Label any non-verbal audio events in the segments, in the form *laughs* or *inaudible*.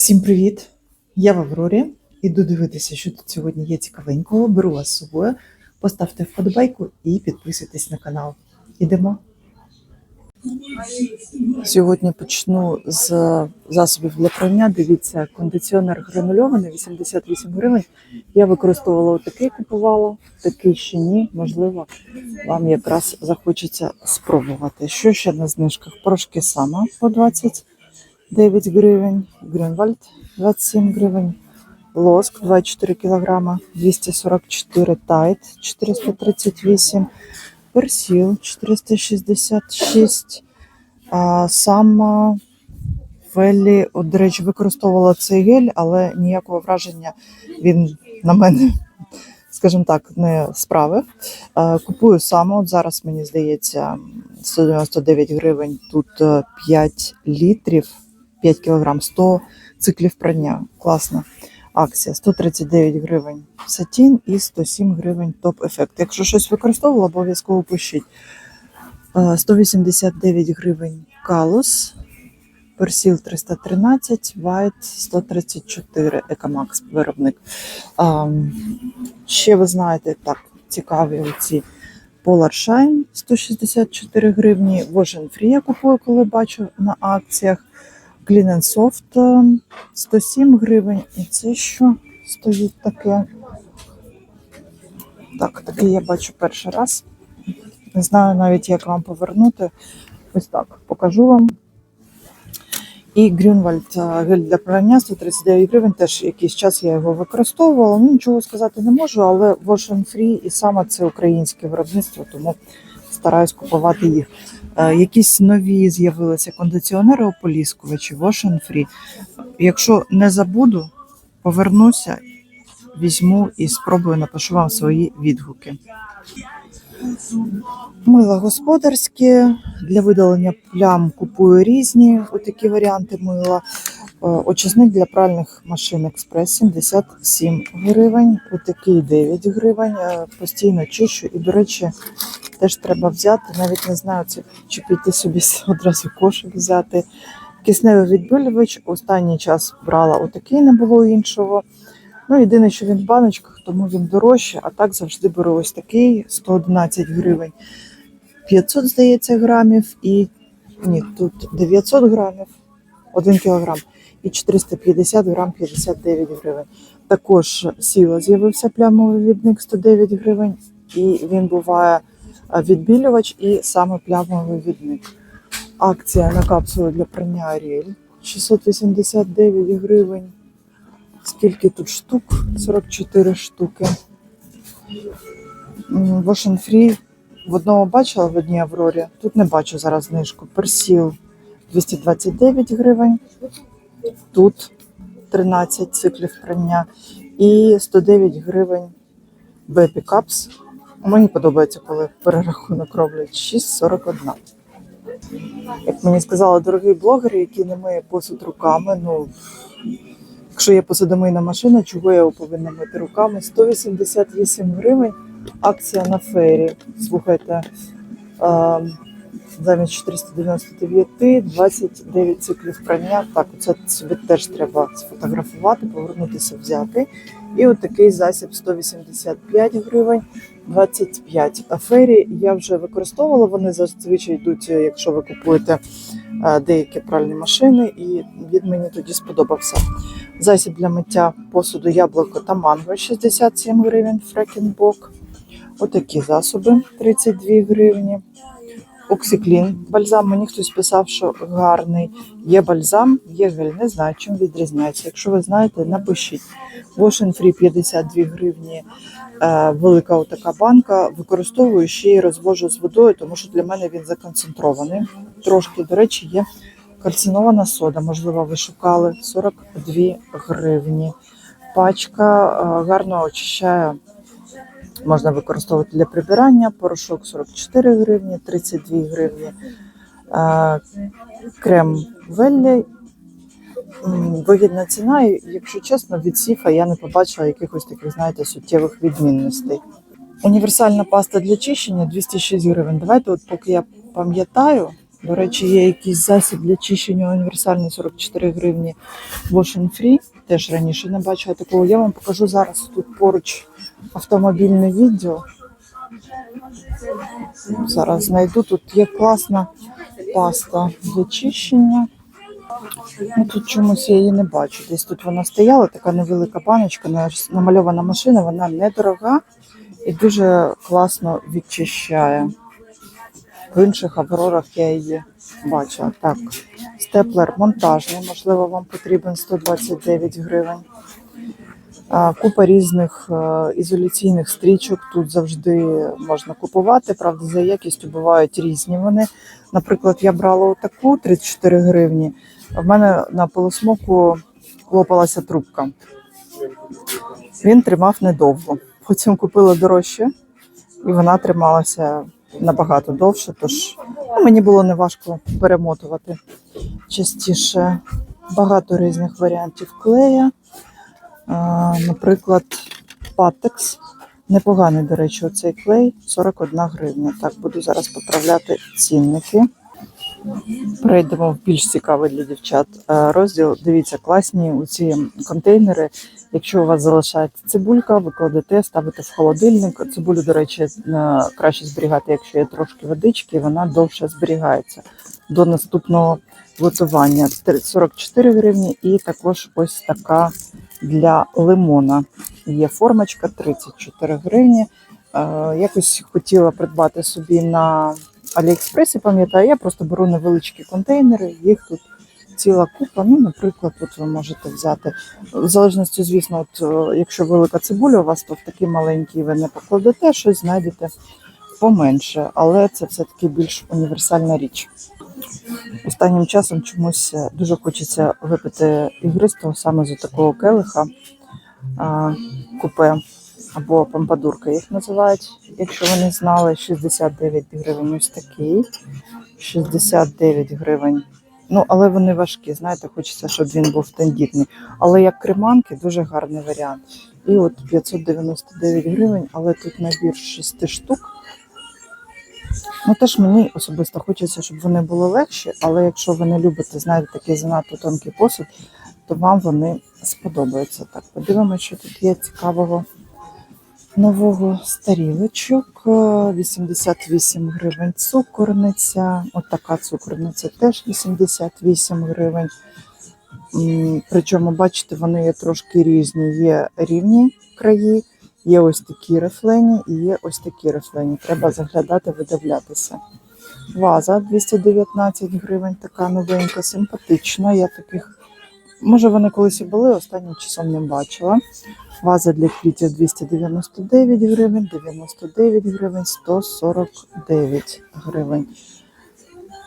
Всім привіт! Я в Аврорі. Іду дивитися, що тут сьогодні є цікавенького. Беру вас з собою. Поставте вподобайку і підписуйтесь на канал. Ідемо. Сьогодні почну з засобів для прання. Дивіться, кондиціонер гранульований 88 гривень. Я використовувала отакий, купувала, такий ще ні. Можливо, вам якраз захочеться спробувати. Що ще на знижках? Порошки сама по 29 гривень, Грюнвальд 27 гривень, лоск 24 кг, 244 тайт 438, персіл 466, а сама Феллі, от, до речі, використовувала цей гель, але ніякого враження він на мене, скажімо так, не справив. Е, Купую саме, от зараз мені здається, 199 гривень, тут е, 5 літрів, 5 кілограм, 100 циклів прання. Класна акція. 139 гривень сатін і 107 гривень топ-ефект. Якщо щось використовувала, обов'язково пишіть. Е, 189 гривень калус, персіл 313, вайт 134, екомакс виробник. А, ще ви знаєте, так, цікаві оці Polar Shine 164 гривні. And Free я купую, коли бачу на акціях. Clean and Soft е, 107 гривень. І це що стоїть таке? Так, таке я бачу перший раз. Не знаю навіть, як вам повернути. Ось так покажу вам. І Грюнвальд е, гель для прання 139 гривень. Теж якийсь час я його використовувала. Ну, нічого сказати не можу, але Wash and Free і саме це українське виробництво, тому стараюсь купувати їх. Е, Якісь нові з'явилися кондиціонери ополіскувачі, Wash Free. Якщо не забуду, повернуся, візьму і спробую напишу вам свої відгуки. Мила господарське для видалення плям купую різні отакі варіанти мила. Е, Очисник для пральних машин експрес 77 гривень, отакий 9 гривень. Е, Постійно чищу і, до речі, теж треба взяти. Навіть не знаю, чи піти собі *laughs* одразу кошик взяти. Кисневий відбілювач. Останній час брала отакий, не було іншого. Ну, єдине, що він в баночках, тому він дорожче, а так завжди беру ось такий 111 гривень. 500, здається, грамів і ні, тут 900 грамів, 1 кілограм і 450 грам 59 гривень. Також сіла з'явився плямовий відник 109 гривень, і він буває відбілювач і саме плямовий відник. Акція на капсулу для прання Аріель 689 гривень. Скільки тут штук? 44 штуки. Wash Free в одному бачила в одній Аврорі. Тут не бачу зараз знижку. Персіл 229 гривень. Тут 13 циклів прання і 109 гривень Baby Cups. Мені подобається, коли перерахунок роблять 6,41. Як мені сказали дорогі блогери, які не миє посуд руками, ну якщо є посудомийна машина, чого я його повинна мити руками? 188 гривень. Акція на фері. Слухайте, замість 499, 29 циклів прання. Так, це собі теж треба сфотографувати, повернутися, взяти. І от такий засіб 185 гривень, 25. А фері я вже використовувала. Вони зазвичай йдуть, е, якщо ви купуєте е, деякі пральні машини, і він мені тоді сподобався. Засіб для миття посуду яблуко та манго 67 гривень, фрекінбок. Отакі засоби 32 гривні. Оксиклін. Бальзам мені хтось писав, що гарний. Є бальзам, є гель. Не знаю, чим відрізняється. Якщо ви знаєте, напишіть. Wash and Free 52 гривні. Е, велика отака банка. Використовую ще й розвожу з водою, тому що для мене він законцентрований. Трошки, до речі, є кальцинована сода. Можливо, ви шукали 42 гривні. Пачка е, гарно очищає можна використовувати для прибирання. Порошок 44 гривні, 32 гривні. Крем Веллі. Вигідна ціна, і, якщо чесно, від сіфа я не побачила якихось таких, знаєте, суттєвих відмінностей. Універсальна паста для чищення 206 гривень. Давайте, от поки я пам'ятаю, До речі, є якийсь засіб для чищення універсальний 44 гривні Wash Free. Теж раніше не бачила такого. Я вам покажу зараз тут поруч автомобільний відділ. Зараз знайду. Тут є класна паста для чищення. Ну, тут чомусь я її не бачу. Десь тут вона стояла, така невелика баночка, намальована машина, вона недорога і дуже класно відчищає. В інших аврорах я її бачила. Так, степлер монтажний, можливо, вам потрібен 129 гривень. Купа різних е, ізоляційних стрічок тут завжди можна купувати. Правда, за якістю бувають різні вони. Наприклад, я брала таку 34 гривні. В мене на полосмоку лопалася трубка. Він тримав недовго. Потім купила дорожче, і вона трималася набагато довше. Тож ну, мені було неважко перемотувати частіше. Багато різних варіантів клея. Наприклад, Патекс. Непоганий, до речі, оцей клей 41 гривня. Так, буду зараз поправляти цінники. Перейдемо в більш цікавий для дівчат е, розділ. Дивіться, класні у ці контейнери. Якщо у вас залишається цибулька, ви кладете, ставите в холодильник. Цибулю, до речі, е, краще зберігати, якщо є трошки водички, вона довше зберігається до наступного готування. 44 гривні, і також ось така для лимона. Є формочка 34 гривні. Е, Якось хотіла придбати собі на Аліекспресі, пам'ятаю, я просто беру невеличкі контейнери, їх тут ціла купа. Ну, наприклад, от ви можете взяти. В залежності, звісно, от, е, якщо велика цибуля у вас, то в такі маленькі ви не покладете, щось знайдете поменше, але це все-таки більш універсальна річ. Останнім часом чомусь е, дуже хочеться випити ігристого саме з такого келиха купе або помпадурка їх називають, якщо ви не знали, 69 гривень ось такий, 69 гривень. Ну, але вони важкі, знаєте, хочеться, щоб він був тендітний. Але як креманки, дуже гарний варіант. І от 599 гривень, але тут набір 6 штук. Ну, теж мені особисто хочеться, щоб вони були легші, але якщо ви не любите, знаєте, такий занадто тонкий посуд, то вам вони сподобаються. Так, подивимося, що тут є цікавого нового старілочок. Е, 88 гривень цукорниця. От така цукорниця теж 88 гривень. Причому, бачите, вони є трошки різні. Є рівні краї, є ось такі рифлені і є ось такі рифлені. Треба заглядати, видивлятися. Ваза 219 гривень, така новенька, симпатична. Я таких, може, вони колись і були, останнім часом не бачила. Ваза для квітів 299 гривень, 99 гривень, 149 гривень.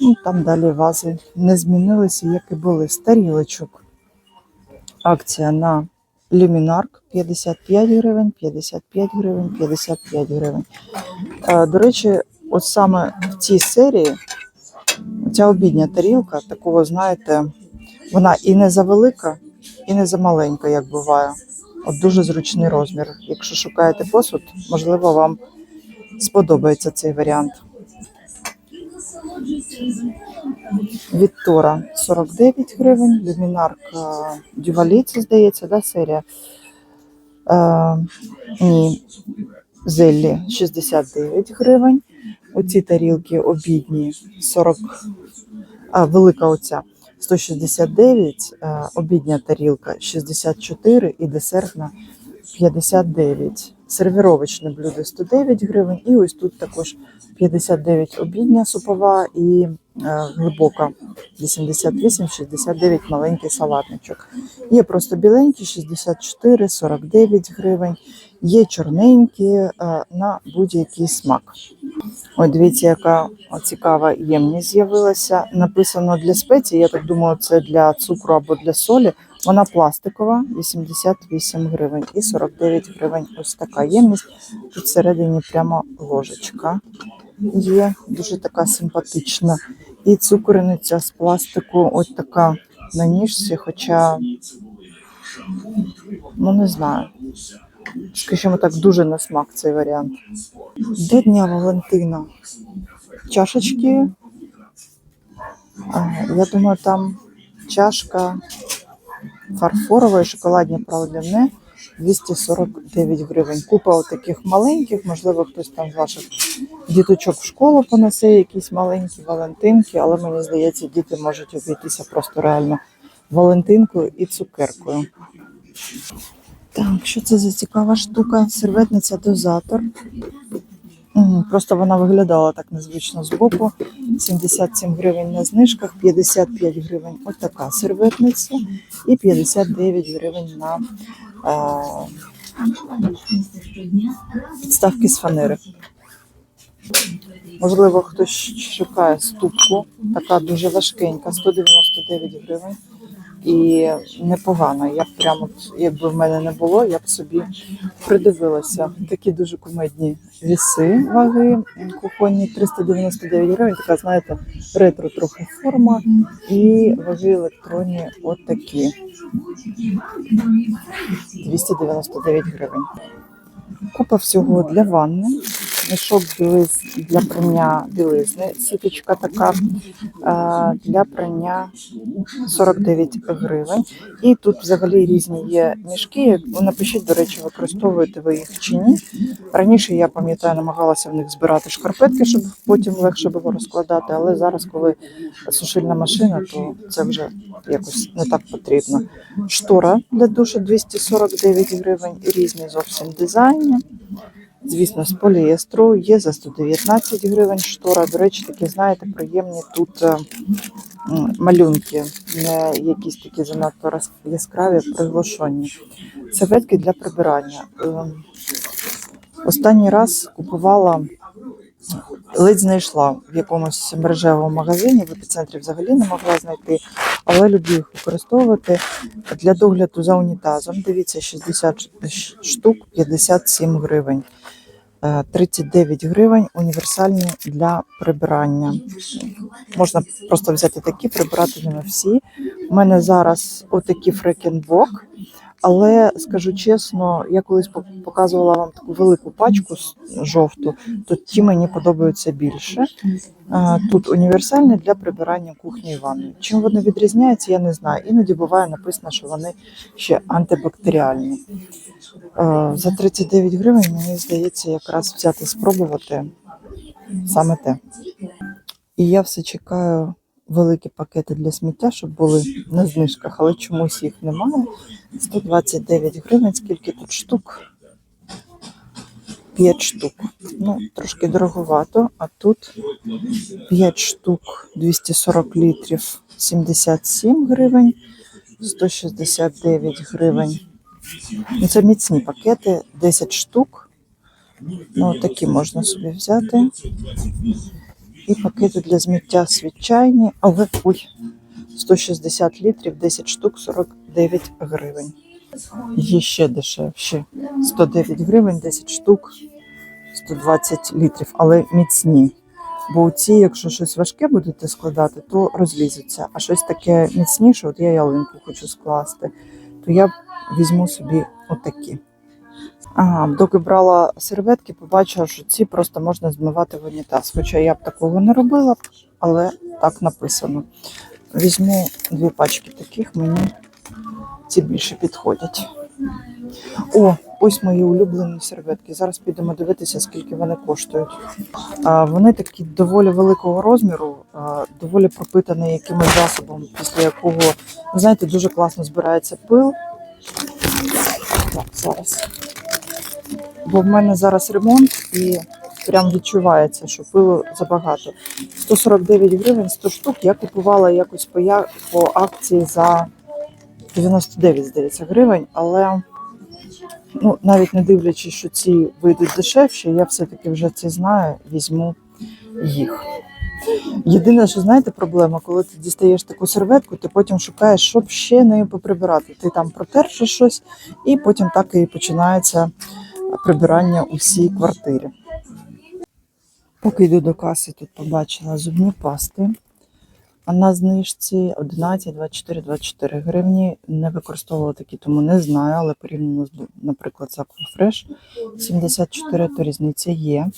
Ну, там далі вази не змінилися, як і були. З тарілочок. Акція на Люмінарк 55 гривень, 55 гривень, 55 гривень. Е, До речі, от саме в цій серії ця обідня тарілка, такого, знаєте, вона і не завелика, і не замаленька, як буває. От дуже зручний розмір. Якщо шукаєте посуд, можливо, вам сподобається цей варіант. Віктора 49 гривень, люмінарка Дювалі, здається, да, серія. Е, ні, Зеллі 69 гривень. Оці тарілки обідні 40, а, велика оця 169, е, обідня тарілка 64 і десертна 59. Сервіровочне блюдо 109 гривень. І ось тут також 59 обідня супова і е, глибока 88, 69 маленький салатничок. Є просто біленькі 64, 49 гривень. Є чорненькі е, на будь-який смак. Ой, дивіться, яка цікава ємність з'явилася. Написано для спеції. Я так думаю, це для цукру або для солі. Вона пластикова, 88 гривень і 49 гривень. Ось така ємність. Тут всередині прямо ложечка є, дуже така симпатична. І цукорниця з пластику, ось така на ніжці, хоча, ну не знаю. Скажімо так, дуже на смак цей варіант. До Дня Валентина чашечки Я думаю, там чашка фарфорової шоколадні пралине 249 гривень. Купа таких маленьких, можливо, хтось там з ваших діточок в школу понесе якісь маленькі валентинки, але мені здається, діти можуть обійтися просто реально валентинкою і цукеркою. Так, що це за цікава штука? Серветниця дозатор. Просто вона виглядала так незвично збоку. 77 гривень на знижках, 55 гривень ось така серветниця і 59 гривень на е, підставки з фанери. Можливо, хтось шукає ступку, така дуже важкенька, 199 гривень. І непогана. Я прямо, якби в мене не було, я б собі придивилася. Такі дуже кумедні віси ваги кухонні 399 гривень. Така, знаєте, ретро трохи форма. І ваги електронні от такі 299 гривень. Купа всього для ванни. Мішок білиз для прання білизни. Сіточка така е, для прання 49 гривень. І тут взагалі різні є мішки. Напишіть, до речі, використовуєте ви їх чи ні. Раніше я пам'ятаю, намагалася в них збирати шкарпетки, щоб потім легше було розкладати. Але зараз, коли сушильна машина, то це вже якось не так потрібно. Штора для душу 249 гривень різні зовсім дизайни. Звісно, з поліестру є за 119 гривень штора. До речі, такі, знаєте, приємні тут е, малюнки, не якісь такі занадто яскраві, приглушені. Серветки для прибирання. Е, Останній раз купувала, ледь знайшла в якомусь мережевому магазині, в епіцентрі взагалі не могла знайти, але люблю їх використовувати для догляду за унітазом. Дивіться, 60 ш- штук, 57 гривень. Е, 39 гривень універсальні для прибирання. Можна просто взяти такі, прибирати ними всі. У мене зараз отакі фрекенбок, але скажу чесно, я колись пок- показувала вам таку велику пачку жовту, то ті мені подобаються більше. Тут універсальні для прибирання кухні і ванни. Чим вони відрізняються, я не знаю. Іноді буває написано, що вони ще антибактеріальні. За 39 гривень мені здається якраз взяти спробувати саме те. І я все чекаю великі пакети для сміття, щоб були на знижках, але чомусь їх немає. 129 гривень, скільки тут штук? 5 штук. Ну, трошки дороговато, а тут 5 штук 240 літрів 77 гривень, 169 гривень. Ну, це міцні пакети, 10 штук. Ну, такі можна собі взяти. І пакети для зміття звичайні, але ой, 160 літрів, 10 штук, 49 гривень. Є ще дешевші. 109 гривень, 10 штук, 120 літрів, але міцні. Бо ці, якщо щось важке будете складати, то розлізуться. А щось таке міцніше, от я ялинку хочу скласти, то я візьму собі отакі. Доки брала серветки, побачила, що ці просто можна змивати в унітаз. Хоча я б такого не робила, але так написано. Візьму дві пачки таких, мені ці більше підходять. О, ось мої улюблені серветки. Зараз підемо дивитися, скільки вони коштують. А, вони такі доволі великого розміру, а, доволі пропитані якимось засобом, після якого, знаєте, дуже класно збирається пил. Так, зараз. Бо в мене зараз ремонт і прям відчувається, що пилу забагато. 149 гривень, 100 штук. Я купувала якось по, я- по акції за 99, здається, гривень, але ну, навіть не дивлячись, що ці вийдуть дешевші, я все-таки вже це знаю, візьму їх. Єдине, що знаєте, проблема, коли ти дістаєш таку серветку, ти потім шукаєш, щоб ще нею поприбирати. Ти там протерши щось, і потім так і починається прибирання у всій квартирі. Поки йду до каси, тут побачила зубні пасти. А на знижці 11, 24, 24 гривні. Не використовувала такі, тому не знаю, але порівняно з, наприклад, з Aquafresh 74, то різниця є.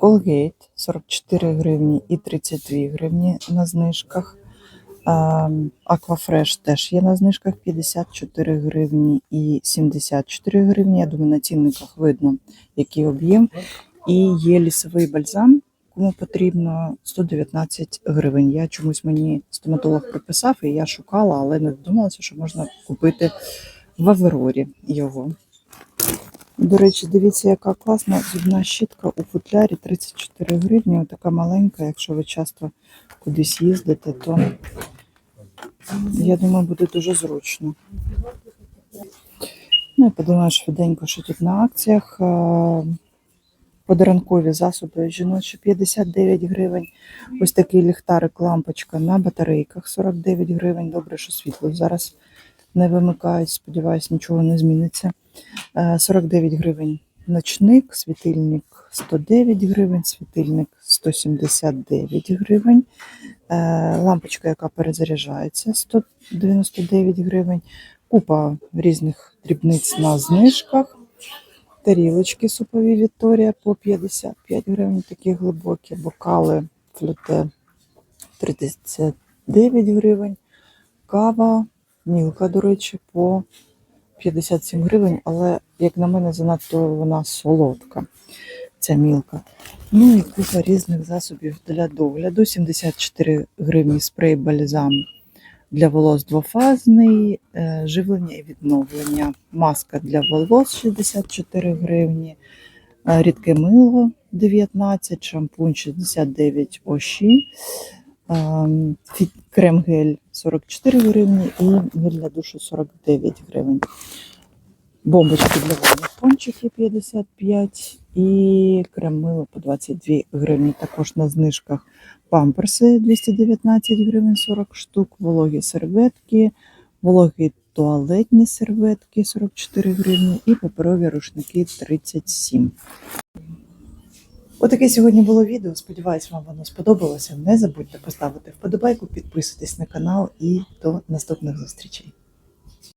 Colgate 44 гривні і 32 гривні на знижках. Аквафреш теж є на знижках 54 гривні і 74 гривні. Я думаю, на цінниках видно, який об'єм. І є лісовий бальзам, кому потрібно 119 гривень. Я чомусь мені стоматолог приписав, і я шукала, але не додумалася, що можна купити в Аверорі його. До речі, дивіться, яка класна зубна щітка у футлярі 34 гривні. Така маленька, якщо ви часто кудись їздите, то я думаю, буде дуже зручно. Ну, я подумаю швиденько, що тут на акціях. Е, Подарункові засоби жіночі 59 гривень. Ось такий ліхтарик, лампочка на батарейках 49 гривень. Добре, що світло зараз не вимикають. Сподіваюсь, нічого не зміниться. Е, 49 гривень ночник, світильник 109 гривень, світильник 179 гривень. Е, Лампочка, яка перезаряджається, 199 гривень. Купа різних дрібниць на знижках. Тарілочки супові Вікторія по 55 гривень, такі глибокі, бокали флюте 39 гривень. Кава, мілка, до речі, по 57 гривень, але, як на мене, занадто вона солодка, ця мілка. Ну і купа різних засобів для догляду. 74 гривні спрей бальзам для волос двофазний, е, живлення і відновлення. Маска для волос 64 гривні, е, рідке мило 19, шампунь 69 оші, ем, крем-гель 44 гривні і гель для душу 49 гривень. Бомбочки для ванних пончики 55 і крем-мило по 22 гривні. Також на знижках памперси 219 гривень 40 штук, вологі серветки, вологі туалетні серветки 44 гривні і паперові рушники 37. Отаке сьогодні було відео. Сподіваюсь, вам воно сподобалося. Не забудьте поставити вподобайку, підписуйтесь на канал і до наступних зустрічей.